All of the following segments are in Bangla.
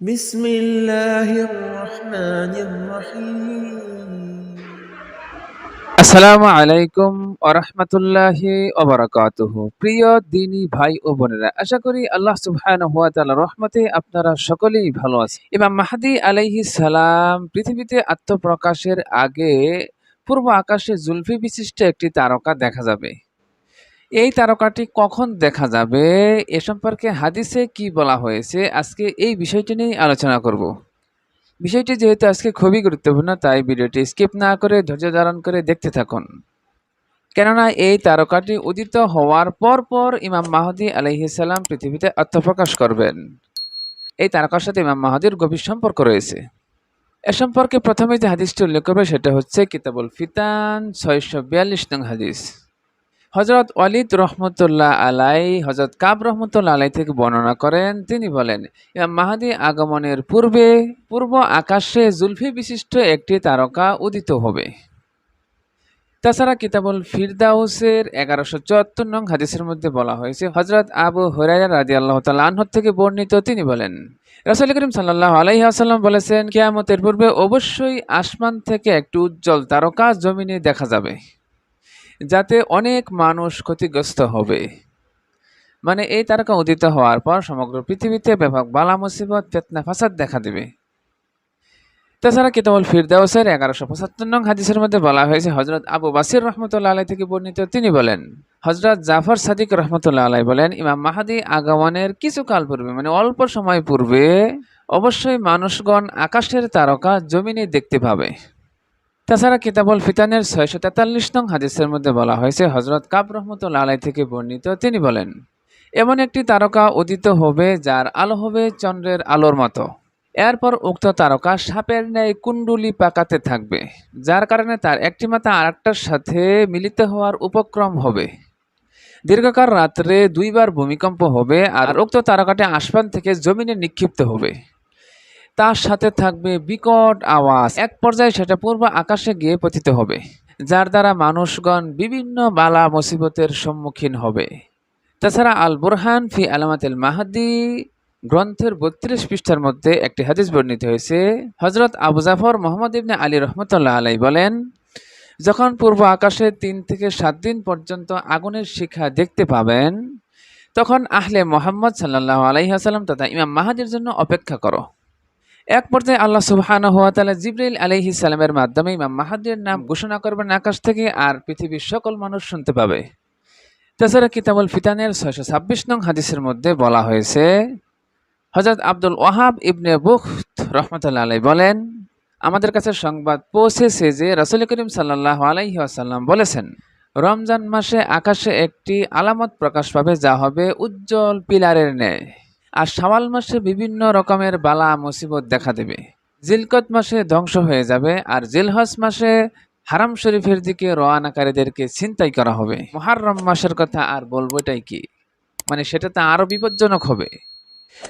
بسم الله الرحمن الرحيم আসসালামু আলাইকুম আরহামতুল্লাহি ওবরাকাতুহ প্রিয় দিনী ভাই ও বোনেরা আশা করি আল্লাহ সুবহানাহু ওয়া তাআলার রহমতে আপনারা সকলেই ভালো আছেন ইমাম মাহদি আলাইহিস সালাম পৃথিবীতে আত্মপ্রকাশের আগে পূর্ব আকাশে জুলফি বিশিষ্ট একটি তারকা দেখা যাবে এই তারকাটি কখন দেখা যাবে? এ সম্পর্কে হাদিসে কি বলা হয়েছে? আজকে এই বিষয়টি নিয়ে আলোচনা করব। বিষয়টি যেহেতু আজকে খুবই গুরুত্বপূর্ণ, তাই ভিডিওটি স্কিপ না করে ধৈর্য ধারণ করে দেখতে থাকুন। কেননা এই তারকাটি উদিত হওয়ার পর পর ইমাম মাহদি আলহিসাল্লাম পৃথিবীতে আত্মপ্রকাশ করবেন। এই তারকার সাথে ইমাম মাহদির গভীর সম্পর্ক রয়েছে। এ সম্পর্কে প্রথমে যে হাদিসটি উল্লেখ করবে সেটা হচ্ছে কিতাবুল ফিতান, ছয়শো বিয়াল্লিশ নং হাদিস। হজরত ওয়ালিদ রহমতুল্লাহ আলাই হজরত কাব রহমতুল্লাহ আলাই থেকে বর্ণনা করেন। তিনি বলেন মাহাদি আগমনের পূর্বে, পূর্ব আকাশে জুলফি বিশিষ্ট একটি তারকা উদিত হবে। তাছাড়া কিতাবুল ফিরদাউসের এগারোশো চুয়াত্তর নং হাদিসের মধ্যে বলা হয়েছে হজরত আবু হরাইয়া রাজি আল্লাহ তাল্লাহ থেকে বর্ণিত তিনি বলেন, রাসুল করিম সাল্লাহ আলাইহি আসাল্লাম বলেছেন, কেয়ামতের পূর্বে অবশ্যই আসমান থেকে একটি উজ্জ্বল তারকা জমিনে দেখা যাবে। যাতে অনেক মানুষ ক্ষতিগ্রস্ত হবে। মানে এই তারকা উদিত হওয়ার পর সমগ্র পৃথিবীতে ব্যাপক বালা মুসিবত, ফেতনা, ফাসাদ দেখা দেবে। তাছাড়া কিতাবুল ফিরদাউসের এগারোশো পঁচাত্তর নং হাদিসের মধ্যে বলা হয়েছে হজরত আবু বাসির রহমতুল্লাহ আলাই থেকে বর্ণিত তিনি বলেন হজরত জাফর সাদিক রহমতুল্লাহ আলাই বলেন, ইমাম মাহাদি আগমনের কিছু কাল পূর্বে মানে অল্প সময় পূর্বে অবশ্যই মানুষগণ আকাশের তারকা জমিনে দেখতে পাবে। তাছাড়া কিতাবুল ফিতানের ছয়শো তেতাল্লিশ নং হাদিসের মধ্যে বলা হয়েছে হজরত কাব রহমতুল্লা আলাই থেকে বর্ণিত, তিনি বলেন, এমন একটি তারকা উদিত হবে যার আলো হবে চন্দ্রের আলোর মতো। এরপর উক্ত তারকা সাপের ন্যায় কুণ্ডুলি পাকাতে থাকবে, যার কারণে তার একটি মাথা আরেকটার সাথে মিলিত হওয়ার উপক্রম হবে। দীর্ঘকাল রাত্রে দুইবার ভূমিকম্প হবে আর উক্ত তারকাটি আসমান থেকে জমিনে নিক্ষিপ্ত হবে। তার সাথে থাকবে বিকট আওয়াজ। এক পর্যায়ে সেটা পূর্ব আকাশে গিয়ে পতিত হবে, যার দ্বারা মানুষগণ বিভিন্ন বালা মুসিবতের সম্মুখীন হবে। তাছাড়া আল বুরহান ফি আলামাতিল মাহাদি গ্রন্থের বত্রিশ পৃষ্ঠার মধ্যে একটি হাদিস বর্ণিত হয়েছে। হজরত আবু জাফর মোহাম্মদ ইবনে আলী রহমতুল্লাহ আলাই বলেন, যখন পূর্ব আকাশে তিন থেকে সাত দিন পর্যন্ত আগুনের শিখা দেখতে পাবেন, তখন আহলে মোহাম্মদ সাল্লাহ আলাইহাসাল্লাম তথা ইমাম মাহাদির জন্য অপেক্ষা করো। এক পর্যায়ে আল্লাহ সুবহানাহু ওয়া তাআলা জিবরাইল আলাইহিস সালামের মাধ্যমে ইমাম মাহাদির নাম ঘোষণা করবেন আকাশ থেকে আর পৃথিবীর সকল মানুষ শুনতে পাবে। তাছাড়া কিতাবুল ফিতানের ছয়শো ছাব্বিশ নং হাদিসের মধ্যে বলা হয়েছে হজরত আব্দুল ওয়াহাব ইবনে বুখত রহমতুল্লাহ আলাই বলেন, আমাদের কাছে সংবাদ পৌঁছেছে যে রাসুল করিম সাল্লাহ আলাইহি আসাল্লাম বলেছেন, রমজান মাসে আকাশে একটি আলামত প্রকাশ পাবে যা হবে উজ্জ্বল পিলারের ন্যায়। আর শাওয়াল মাসে বিভিন্ন রকমের বালা মুসিবত দেখা দেবে। জিলকত মাসে ধ্বংস হয়ে যাবে আর জিলহজ মাসে হারাম শরীফের দিকে রওয়ানাকারীদেরকে ছিনতাই করা হবে। মহারম মাসের কথা আর বলব এটাই কি? মানে সেটা তো আরও বিপজ্জনক হবে।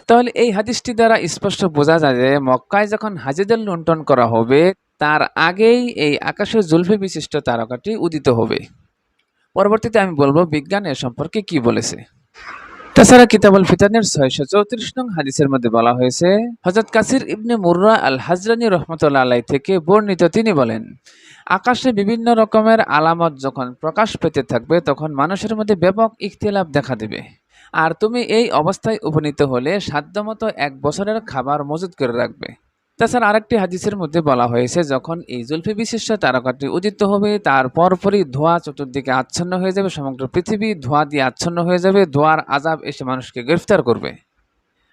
তাহলে এই হাদিসটি দ্বারা স্পষ্ট বোঝা যায় যে মক্কায় যখন হাজিদের লুণ্ঠন করা হবে, তার আগেই এই আকাশের জুলফি বিশিষ্ট তারকাটি উদিত হবে। পরবর্তীতে আমি বলব বিজ্ঞান এ সম্পর্কে কি বলেছে। তাছাড়া কিতাবুল ফিতানের ছয়শো চৌত্রিশ নং হাদিসের মধ্যে বলা হয়েছে হজরত কাসির ইবনে মুর্রা আল হাজরানি রহমতুল্লা আলাই থেকে বর্ণিত তিনি বলেন, আকাশে বিভিন্ন রকমের আলামত যখন প্রকাশ পেতে থাকবে, তখন মানুষের মধ্যে ব্যাপক ইখতিলাফ দেখা দেবে। আর তুমি এই অবস্থায় উপনীত হলে সাধ্যমতো এক বছরের খাবার মজুত করে রাখবে। তাছাড়া আরেকটি হাদিসের মধ্যে বলা হয়েছে, যখন এই জুলফি বিশিষ্ট তারকাটি উদিত হবে, তার পরপরই ধোঁয়া চতুর্দিকে আচ্ছন্ন হয়ে যাবে, সমগ্র পৃথিবী ধোঁয়া দিয়ে আচ্ছন্ন হয়ে যাবে, ধোঁয়ার আজাব এসে মানুষকে গ্রেফতার করবে।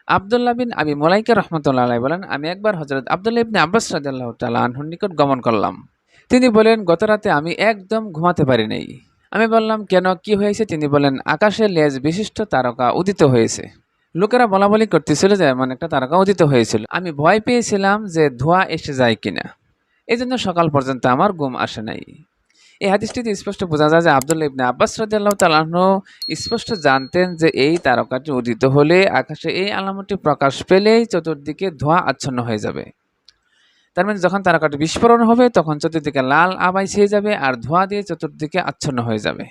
আবদুল্লাহ বিন আবি মোলাইকা রহমতুল্লাহ বলেন, আমি একবার হজরত আবদুল্লাহ ইবনে আব্বাস রাদিয়াল্লাহু তাআলা আনহুর নিকট গমন করলাম। তিনি বলেন, গত রাতে আমি একদম ঘুমাতে পারি নাই। আমি বললাম, কেন? কি হয়েছে? তিনি বলেন, আকাশে লেজ বিশিষ্ট তারকা উদিত হয়েছে। লোকেরা বলা বলি করতেছিল যে এমন একটা তারকা উদিত হয়েছিল। আমি ভয় পেয়েছিলাম যে ধোঁয়া এসে যায় কিনা। এই জন্য সকাল পর্যন্ত আমার ঘুম আসে নাই। এই হাদিসটিতে স্পষ্ট বোঝা যায় যে আবদুল্লাহ ইবনে আব্বাস রাদিয়াল্লাহু তাআলা আনহু স্পষ্ট জানতেন যে এই তারকাটি উদিত হলে আকাশে এই আলামতটি প্রকাশ পেলেই চতুর্দিকে ধোঁয়া আচ্ছন্ন হয়ে যাবে। তার মানে যখন তারকাটি বিস্ফোরণ হবে, তখন চতুর্দিকে লাল আবাই ছেয়ে যাবে আর ধোঁয়া দিয়ে চতুর্দিকে আচ্ছন্ন হয়ে যাবে।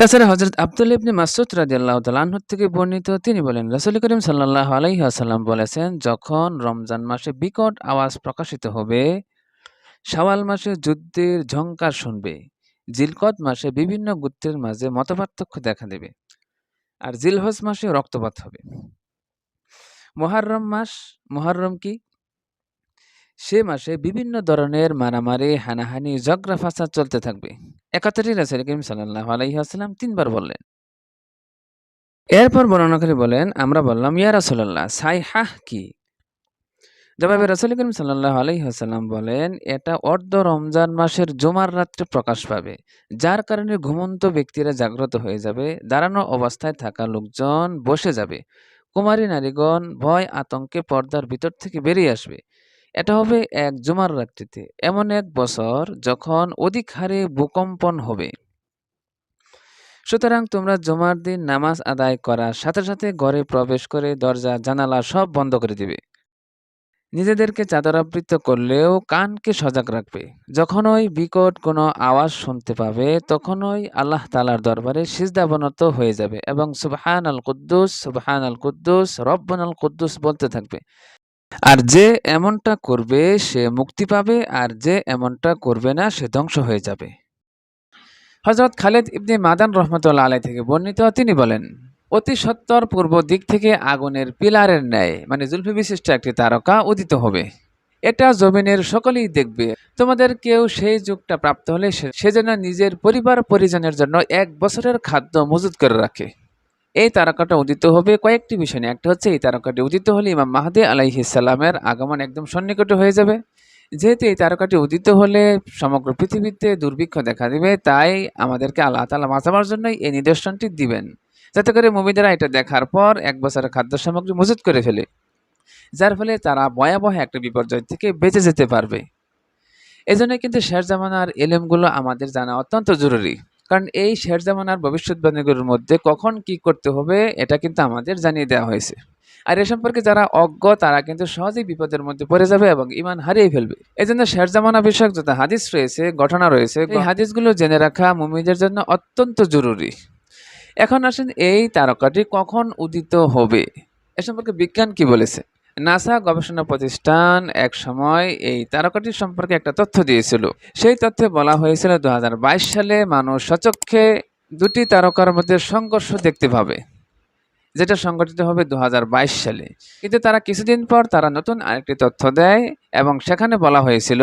তাছাড়া হজরত আব্দুল ইবনে মাসুদ রাদিয়াল্লাহু তাআলা আনহু থেকে বর্ণিত তিনি বলেন, রাসূল করিম সাল্লাল্লাহু আলাইহি ওয়াসাল্লাম বলেছেন, যখন রমজান মাসে বিকট আওয়াজ প্রকাশিত হবে, শাওয়াল মাসে যুদ্ধের ঝঙ্কার শুনবে জিলকত মাসে বিভিন্ন গোত্রের মাঝে মতপার্থক্য দেখা দেবে আর জিলহজ মাসে রক্তপাত হবে। মুহাররম মাস, মুহাররম কি? সে মাসে বিভিন্ন ধরনের মারামারি, হানাহানি, ঝগড়া ফাসাদ চলতে থাকবে। একত্রে রাসূল করিম সাল্লাল্লাহু আলাইহি ওয়াসাল্লাম তিনবার বললেন। এরপর বর্ণনাকারী বলেন, আমরা বললাম, ইয়া রাসূলুল্লাহ সাইহাহ কি? জবাবে রাসূল করিম সাল্লাল্লাহু আলাইহি ওয়াসাল্লাম বলেন, এটা অর্ধ রমজান মাসের জুমার রাত্রে প্রকাশ পাবে। যার কারণে ঘুমন্ত ব্যক্তিরা জাগ্রত হয়ে যাবে, দাঁড়ানো অবস্থায় থাকা লোকজন বসে যাবে। কুমারী নারীগণ ভয়, আতঙ্কে পর্দার ভিতর থেকে বেরিয়ে আসবে। এটা হবে এক জুমার রাত্রিতে, এমন এক বছর যখন অধিক হারে ভূকম্পন হবে। সুতরাং তোমরা জুমার দিন নামাজ আদায় করার সাথে সাথে ঘরে প্রবেশ করে দরজা, জানালা সব বন্ধ করে দিবে। নিজেদেরকে চাদরাবৃত করলেও কানকে সজাগ রাখবে। যখনই বিকট কোনো আওয়াজ শুনতে পাবে, তখনই আল্লাহ তালার দরবারে সিজদাবনত হয়ে যাবে এবং সুবহান আল কুদ্দুস সুবহান আল কুদ্দুস রব্বান আল কুদ্দুস বলতে থাকবে। আর যে এমনটা করবে, সে মুক্তি পাবে, আর যে এমনটা করবে না, সে ধ্বংস হয়ে যাবে। হজরত খালেদ ইবনে মাদান রহমতুল্লাহ আলাই থেকে বর্ণিত, তিনি বলেন, অতি সত্তর পূর্ব দিক থেকে আগুনের পিলারের ন্যায় মানে জুলফি বিশিষ্ট একটি তারকা উদিত হবে। এটা জমিনের সকলেই দেখবে। তোমাদের কেউ সেই যুগটা প্রাপ্ত হলে সে যেন নিজের পরিবার পরিজনের জন্য এক বছরের খাদ্য মজুত করে রাখে। এই তারকাটা উদিত হবে কয়েকটি বিষয় নিয়ে। একটা হচ্ছে, এই তারকাটি উদিত হলে ইমাম মাহাদি আলাইহিসাল্লামের আগমন একদম সন্নিকটে হয়ে যাবে। যেহেতু এই তারকাটি উদিত হলে সমগ্র পৃথিবীতে দুর্ভিক্ষ দেখা দিবে, তাই আমাদেরকে আল্লাহ তালা বাঁচাবার জন্যই এই নিদর্শনটি দিবেন। যাতে করে মুমিদেরা এটা দেখার পর এক বছরের খাদ্য সামগ্রী মজুত করে ফেলে, যার ফলে তারা ভয়াবহ একটা বিপর্যয় থেকে বেঁচে যেতে পারবে। এজন্য কিন্তু শের জামানার এলেমগুলো আমাদের জানা অত্যন্ত জরুরি। কারণ এই শের জামানার ভবিষ্যৎবাণীগুলোর মধ্যে কখন কি করতে হবে এটা কিন্তু আমাদের জানিয়ে দেওয়া হয়েছে। আর এ সম্পর্কে যারা অজ্ঞ তারা কিন্তু সহজেই বিপদের মধ্যে পড়ে যাবে এবং ইমান হারিয়ে ফেলবে। এই জন্য শের জামানা বিষয়ক যত হাদিস রয়েছে ঘটনা রয়েছে এই হাদিসগুলো জেনে রাখা মুমিদের জন্য অত্যন্ত জরুরি। এখন আসেন এই তারকাটি কখন উদিত হবে? এ সম্পর্কে বিজ্ঞান কি বলেছে? নাসা গবেষণা প্রতিষ্ঠান এক সময় এই তারকাটি সম্পর্কে একটা তথ্য দিয়েছিল। সেই তথ্যে বলা হয়েছিল দু হাজার বাইশ সালে মানুষ সচক্ষে দুটি তারকার মধ্যে সংঘর্ষ দেখতে পাবে, যেটা সংগঠিত হবে দু হাজার বাইশ সালে। কিন্তু তারা কিছুদিন পর তারা নতুন আরেকটি তথ্য দেয় এবং সেখানে বলা হয়েছিল,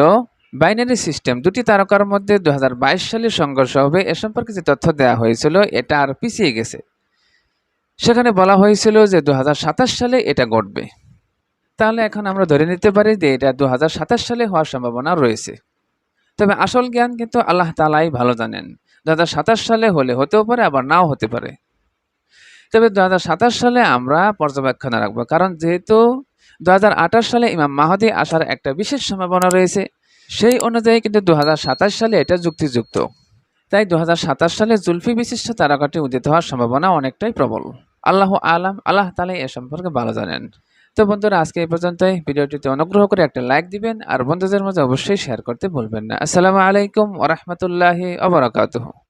বাইনারি সিস্টেম দুটি তারকার মধ্যে দু হাজার বাইশ সালে সংঘর্ষ হবে এ সম্পর্কে যে তথ্য দেওয়া হয়েছিল, এটা আর পিছিয়ে গেছে। সেখানে বলা হয়েছিল যে দু হাজার সাতাশ সালে এটা ঘটবে। তাহলে এখন আমরা ধরে নিতে পারি যে এটা দু হাজার সাতাশ সালে হওয়ার সম্ভাবনা রয়েছে। তবে আসল জ্ঞান কিন্তু আল্লাহ তালাই ভালো জানেন। দু হাজার সাতাশ সালে হলে হতেও পারে, আবার নাও হতে পারে। তবে দু হাজার সাতাশ সালে আমরা পর্যবেক্ষণে রাখব, কারণ যেহেতু দু হাজার আঠাশ সালে ইমাম মাহাদি আসার একটা বিশেষ সম্ভাবনা রয়েছে, সেই অনুযায়ী কিন্তু দু হাজার সাতাশ সালে এটা যুক্তিযুক্ত। তাই দু হাজার সাতাশ সালে জুলফি বিশিষ্ট তারকাটি উদিত হওয়ার সম্ভাবনা অনেকটাই প্রবল। আল্লাহ আলাম, আল্লাহ তালাই এ সম্পর্কে ভালো জানেন। তো বন্ধুরা, আজকে এই পর্যন্তই। ভিডিওটিতে অনুগ্রহ করে একটা লাইক দিবেন আর বন্ধুদের মাঝে অবশ্যই শেয়ার করতে বলবেন না। আসসালামু আলাইকুম ওরহমতুল্লাহি আবরাকাতুহ